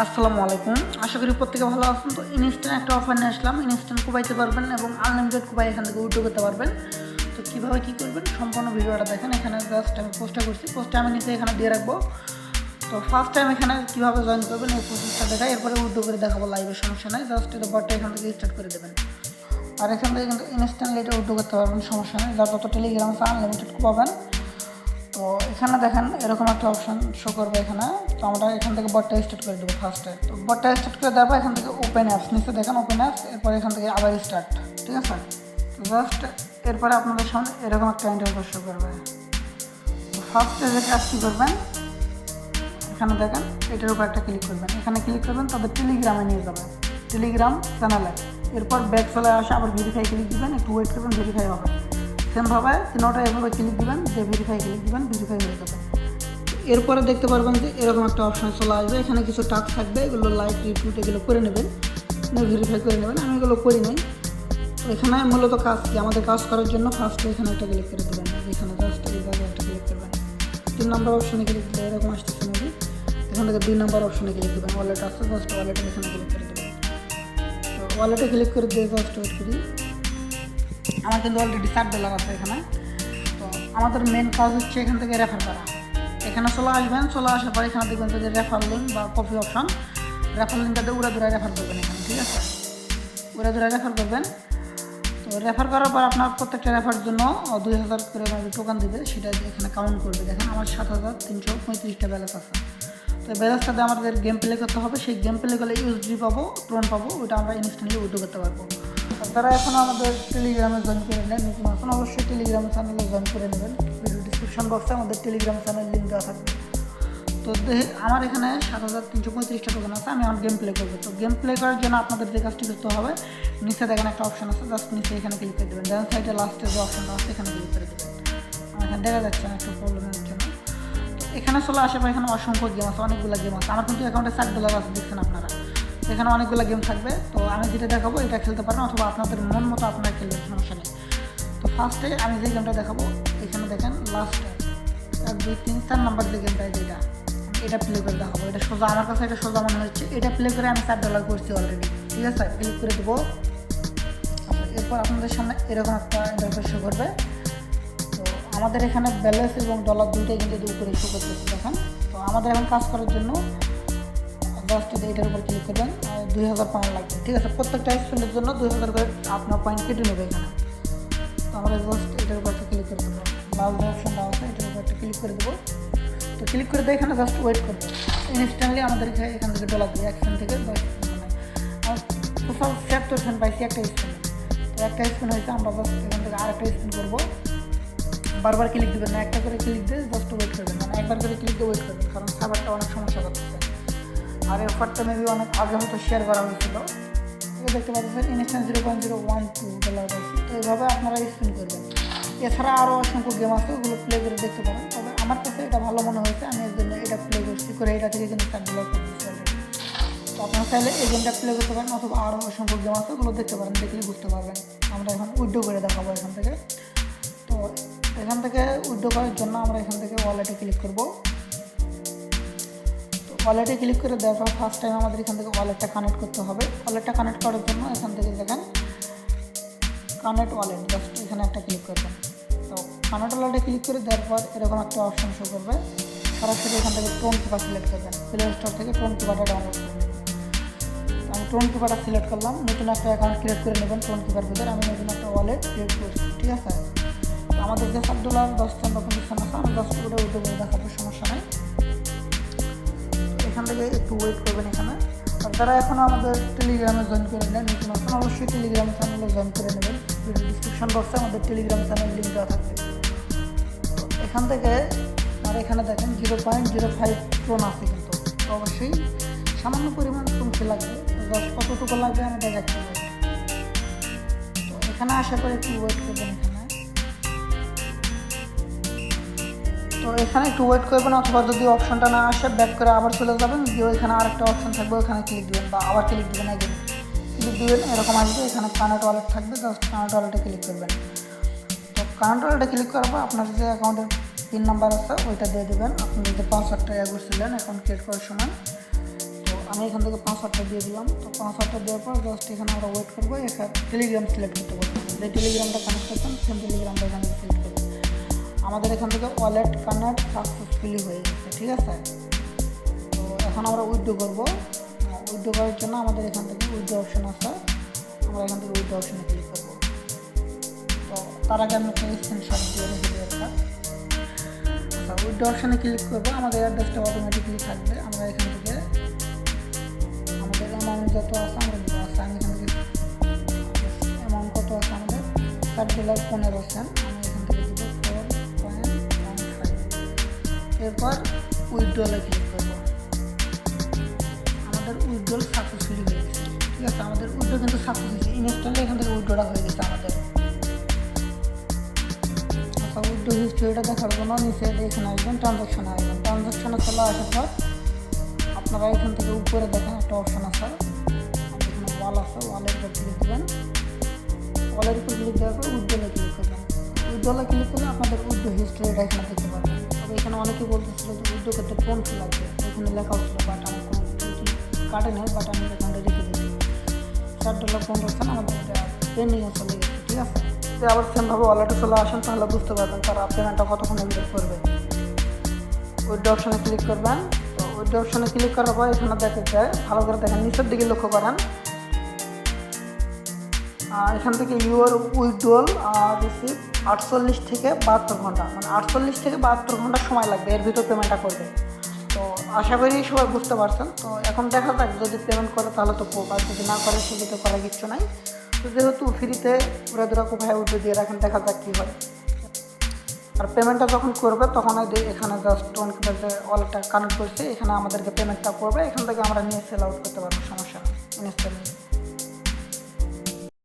আসসালামু আলাইকুম। আশা করি প্রত্যেকে ভালো আছেন। তো ইনস্ট্যান্ট একটা অফার নিয়ে আসলাম। ইনস্ট্যান্ট কুবাইতে পারবেন এবং আনলিমিটেড কুবাই এখান থেকে উইড্রো করতে পারবেন। তো কীভাবে কী করবেন? সম্পূর্ণ ভিডিওটা দেখেন। এখানে জাস্ট আমি পোস্টটা করছি। পোস্টটা আমি নিচে এখানে দিয়ে রাখব। তো ফার্স্ট টাইম এখানে কীভাবে জয়েন করবেন এই প্রসেসটা দেখাই। এরপরে উইড্রো করে দেখাবো লাইভের সমস্যা নেই। জাস্ট এটা বটটা এখান থেকে স্টার্ট করে দেবেন। আর এখান থেকে কিন্তু ইনস্ট্যান্টলি এটা উইড্রো করতে পারবেন, সমস্যা নেই। যার যত টেলিগ্রাম আছে আনলিমিটেড পাবেন তো এখানে দেখেন এরকম একটা অপশন শো করবে এখানে। তো আমরা এখান থেকে বটটা স্টার্ট করে দেবো ফার্স্টে তো বটটা স্টার্ট করে দেবো এখান থেকে ওপেন অ্যাপস নিচে দেখেন ওপেন অ্যাপস এরপর এখান থেকে আবার স্টার্ট ঠিক আছে? তো জাস্ট এরপরে আপনাদের সামনে এরকম একটা ইন্টারভিউ শো করবে। ফার্স্টে যে কী করবেন? এখানে দেখেন এটার উপর একটা ক্লিক করবেন। এখানে ক্লিক করবেন তাদের টেলিগ্রামে নিয়ে যাবে টেলিগ্রাম চ্যানেলে এরপর ব্যাক চলে আসে, আবার ভেরিফাই ক্লিক দিবেন, একটু ওয়েট করবেন ভেরিফাই হবে। সেমভাবে তিনোটা এভাবে ক্লিক দিবেন, যে ভেরিফাই ক্লিক দিবেন ভেরিফাই হয়ে যাবে। এরপরে দেখতে পারবেন যে এরকম একটা অপশন চলে আসবে, এখানে কিছু টাস্ক থাকবে, এগুলো লাইক রিটুইট এগুলো করে নেবেন ভেরিফাই করে নেবেন, আমি এগুলো করি নাই। এখানে মূলত কাজ কি? আমাদের কাজ করার জন্য ফার্স্টে এখানে একটা ক্লিক করে দেবেন এখানে জায়গায় একটা ক্লিক করবেন। তিন নম্বর অপশনে ক্লিক দিলে এরকম আসতেছে নাকি? এখান থেকে দুই নম্বর অপশনে ক্লিক দেবেন ওয়ালেট আসছে জাস্ট ওয়ালেটে এখানে ক্লিক করে দেবেন। ওয়ালেটে ক্লিক করে দিয়ে জাস্ট ওয়েট করি। আমার কিন্তু অলরেডি ষাট ডলার আছে এখানে। তো আমাদের মেন কাজ হচ্ছে এখান থেকে রেফার করা। এখানে চলে আসবেন, চলে আসার পর এখানে দেখবেন যে রেফার লিঙ্ক বা কপি অপশন রেফার লিঙ্কটাতে উড়ে দূরে রেফার করবেন এখানে, ঠিক আছে? উড়ে দূরে রেফার করবেন। তো রেফার করার পর আপনার প্রত্যেকটা রেফার জন্য দুই হাজার করে টোকান দেবে, সেটা এখানে কাউন্ট করবে। দেখেন আমার সাত হাজার তিনশো পঁয়ত্রিশটা ব্যালেন্স আছে। তো ব্যালেন্সটাতে আমাদের গেম প্লে করতে হবে। সেই গেম প্লে করলে ইউএসডি পাবো ট্রোন পাবো ওটা আমরা ইনস্ট্যান্টলি উইড্রো করতে পারব। আর যারা এখন আমাদের টেলিগ্রামে জয়েন করে নেন এখন অবশ্যই টেলিগ্রাম চ্যানেলে জয়েন করে নেবেন। ভিডিও ডিসক্রিপশন বক্সে আমাদের টেলিগ্রাম চ্যানেল লিঙ্ক দেওয়া থাকবে। তো আমার এখানে সাত হাজার তিনশো পঁয়ত্রিশটা টোকেন আছে, আমি এখন গেম প্লে করব। তো গেম প্লে করার জন্য আপনাদের যে কাজটি করতে হবে, নিচে দেখেন একটা অপশন আছে জাস্ট নিচে এখানে ক্লিক করে দেবেন। ডান সাইডে লাস্টের যে অপশনটা আছে, এখানে ক্লিক করে দেবেন। আমার এখানে দেখা যাচ্ছে একটু প্রবলেমের জন্য তো এখানে চলে আসে পর এখানে অসংখ্য গেম আছে, অনেকগুলো গেম আছে। আমার কিন্তু অ্যাকাউন্টে ষাট ডলার আছে, দেখছেন আপনারা। এখানে অনেকগুলো গেম থাকবে। তো আমি যেটা দেখাবো, এটা খেলতে পারেন অথবা আপনাদের মন মতো আপনারা খেলবেন সমস্যা নেই। তো ফার্স্টে আমি যে গেমটা দেখাবো, এখানে দেখেন লাস্ট এক, দুই, তিন, চার নাম্বার যে গেমটা যেটা এটা প্লে করে দেখাবো। এটা সোজা, আমার কাছে এটা সোজা মনে হচ্ছে। এটা প্লে করে আমি চার ডলার করছি অলরেডি ঠিক আছে? ক্লিক করে দেবো। এরপর আপনাদের সামনে এরকম একটা ইন্টারফেস শো করবে। আমাদের এখানে ব্যালেন্স এবং ডলার দুইটাই কিন্তু এদের উপরে শো করতেছে, দেখেন। তো আমাদের এখন কাজ করার জন্য জাস্ট এইটার উপর ক্লিক করবেন দুই হাজার পয়েন্ট লাগবে, ঠিক আছে? প্রত্যেকটা স্পেন্ডের জন্য দুই হাজার করে আপনার পয়েন্ট কেটে নেবে এখানে। তো আমরা জাস্ট এটার উপর একটা ক্লিক করে দেবো। লাল যে অপশনটা আছে, এটার উপর একটা ক্লিক করে দেবো। তো ক্লিক করে দিয়ে এখানে জাস্ট ওয়েট করব। ইনস্ট্যান্টলি আমাদের এখানে- থেকে ডলার দিয়ে এক সেন্ট থেকে দশ টোটাল ছিয়াত্তর সেন্ট পাইছি একটা স্পেন্ড তো একটা স্পেন্ড হয়েছে, আমরা জাস্ট এখান থেকে আরেকটা স্পেন্ড করব। বারবার ক্লিক দেবেন না, একটা করে ক্লিক দিয়ে জাস্ট ওয়েট করবেন মানে একবার করে ক্লিক দিয়ে ওয়েট করবেন, কারণ সার্ভারটা অনেক সমস্যা করতেছে। আর এই অফারটা মেবি অনেক আগে হয়তো শেয়ার করা হয়েছিল। দেখতে পাচ্ছেন instant zero point zero one two dollar তো এইভাবে আপনারা স্পেন্ড করবেন। এছাড়া আরও অসংখ্য গেম আছে, ওগুলো প্লে করে দেখতে পারেন। তবে আমার কাছে এটা ভালো মনে হয়েছে, আমি এর জন্য এটা প্লে করছি, করে এটা থেকে কিন্তু চার ডলার তো আপনারা চাইলে এই গেমটা প্লে করতে পারেন, অথবা আরও অসংখ্য গেম আছে, ওগুলো দেখতে পারেন, দেখলে বুঝতে পারবেন। আমরা এখন উইড্রো করে দেখাবো এখান থেকে। এখান থেকে উইড্রো করার জন্য আমরা এখান থেকে ওয়ালেটে ক্লিক করব। ওয়ালেটে ক্লিক করে দেওয়ার পর ফার্স্ট টাইম আমাদের এখান থেকে ওয়ালেটটা কানেক্ট করতে হবে। ওয়ালেটটা কানেক্ট করার জন্য এখান থেকে দেখেন কানেক্ট ওয়ালেট জাস্ট এখানে একটা ক্লিক করবেন। তো কানেক্ট ওয়ালেটে ক্লিক করে দেওয়ার পর এরকম একটা অপশন শো করবে। সরাসরি এখান থেকে টোন কিপার সিলেক্ট করবেন। প্লে স্টোর থেকে টোন কিপারটা ডাউনলোড করবেন। আমি টোন কিপারটা সিলেক্ট করলাম। নতুন একটা অ্যাকাউন্ট ক্রিয়েট করে নেবেন টোন কিপার ভিতরে। আমি নতুন একটা ওয়ালেট ক্রিয়েট করছি। ঠিক আছে? আমাদের যে সাত ডলার দশ টাকা কন্ডিশন আছে আমি দশ টাকা উঠে করে দেখাবো, সমস্যা নেই। এখান থেকে একটু ওয়েট করবেন এখানে। আর যারা এখনও আমাদের টেলিগ্রামে জয়েন করে নেন, নতুন আছেন, অবশ্যই টেলিগ্রাম চ্যানেলে জয়েন করে নেবেন। ডিসক্রিপশন বক্সে আমাদের টেলিগ্রাম চ্যানেল লিঙ্ক দেওয়া থাকবে। এখান থেকে, আর এখানে দেখেন zero point zero five tone আছে কিন্তু। অবশ্যই সামান্য পরিমাণ কমতে লাগবে। দশ কতটুকু লাগবে আমি দেখাচ্ছি। তো এখানে আশা পরে একটু ওয়েট করবেন। তো এখানে একটু ওয়েট করবেন অথবা যদি অপশনটা না আসে ব্যাক করে আবার চলে যাবেন। গিয়ে এখানে আরেকটা অপশন থাকবে ওখানে ক্লিক দিবেন বা আবার ক্লিক দিবেন একদিন ক্লিক দিবেন, এরকম আসবে। এখানে কানেক্ট ওয়ালেট থাকবে জাস্ট কানেক্ট ওয়ালেটে ক্লিক করবেন। তো কানেক্ট ওয়ালেটে ক্লিক করার পর আপনার যে অ্যাকাউন্টের পিন নাম্বার আছে, ওইটা দিয়ে দেবেন। আপনি যে পাসওয়ার্ডটা ইয়ে করছিলেন অ্যাকাউন্ট ক্রিয়েট করার সময়, তো আমি এখান থেকে পাঁচ হাজারটা দিয়ে দিলাম। তো পাঁচ হাজারটা দেওয়ার পর জাস্ট এখানে আমরা ওয়েট করব, এখানে টেলিগ্রাম সিলেক্ট করতে পারব যে টেলিগ্রামটা কানেক্ট করতাম সেম টেলিগ্রামটা এখানে সিলেক্ট আমাদের এখান থেকে ওয়ালেট কানেক্ট সাকসেসফুলি হয়ে গেছে, ঠিক আছে? তো এখন আমরা উইথড্র করব। উইথড্র করার জন্য আমাদের এখান থেকে উইথড্র অপশন আছে। আমরা এখান থেকে উইথড্র অপশনে ক্লিক করব। তো তার আগে আমি স্ক্রিনশট দিয়ে রেখে দিই একটা। উইথড্র অপশনে ক্লিক করব, আমাদের অ্যাড্রেসটা অটোমেটিকলি থাকবে। আমরা এখান থেকে আমাদের অ্যামাউন্ট যত আছে আমরা দিব আচ্ছা আমি এখান থেকে অ্যামাউন্ট কত আছে আমাদের? চার ডলার পনেরো সেন্ট এরপর উইথড্রলে ক্লিক করব। আমাদের উইথড্রল সাকসেসফুলি হয়ে গেছে। ঠিক আছে, আমাদের উইথড্র কিন্তু সাকসেস হয়েছে। ইনস্টলে এখান থেকে উইথড্রটা হয়ে গেছে আমাদের। আচ্ছা উইথড্র হিস্ট্রিটা দেখার জন্য নিচে এখানে আসবেন ট্রানজাকশনে আসবেন ট্রানজাকশনে চলে আসার পর আপনারা এখান থেকে উপরে দেখেন একটা অপশন আছে। এখানে ওয়াল আছে ওয়ালের উপর ক্লিক দেবেন। ওয়ালের উপর ক্লিক দেওয়ার পর উজ্জ্বলে ক্লিক করবেন। উজ্জ্বলে ক্লিক করলে আপনাদের উজ্জ্ব হিস্ট্রিটা এখানে দেখতে পারবেন। তবে এখানে অনেকে বলতেছিল যে উজ্জ্ব করতে কোন ফি লাগবে? এখানে লেখা হচ্ছিল বাট আমার কোনো কাটে নেই বাট আমি এখানে রেখে দিয়েছি। চার ডলার, পনেরো সেন্ট আমাদের এটা পেন্ডিংয়ে চলে গেছে, ঠিক আছে? যদি আবার সেমভাবে ওয়ালেটে চলে আসেন, তাহলে বুঝতে পারবেন তারা পেমেন্টটা কতক্ষণের ভিতরে করবে। উইথ অপশনে ক্লিক করবেন। তো উইথ অপশনে ক্লিক করার পর এখানে দেখে যায় ভালো করে দেখেন, নিচের দিকে লক্ষ্য করেন। আর এখান থেকে ইউর উইথড্রল রিসিভ আটচল্লিশ থেকে বাহাত্তর ঘণ্টা। মানে আটচল্লিশ থেকে বাহাত্তর ঘণ্টা সময় লাগবে, এর ভিতর পেমেন্টটা করবে তো আশা করি সবাই বুঝতে পারছেন। তো এখন দেখা যাক, যদি পেমেন্ট করে তাহলে তো আর যদি না করে, সেক্ষেত্রে করার কিচ্ছু নাই। তো যেহেতু ফ্রিতে পুরো দুরা কোথায় উঠে দিয়ে রাখেন, দেখা যাক কী হয়। আর পেমেন্টটা যখন করবে, তখন এখানে জাস্ট যে ওয়ালেটটা কানেক্ট করছে, এখানে আমাদেরকে পেমেন্টটা করবে। এখান থেকে আমরা নিয়ে সেল আউট করতে পারব, সমস্যা নেই। ইনস্ট্যান্টলি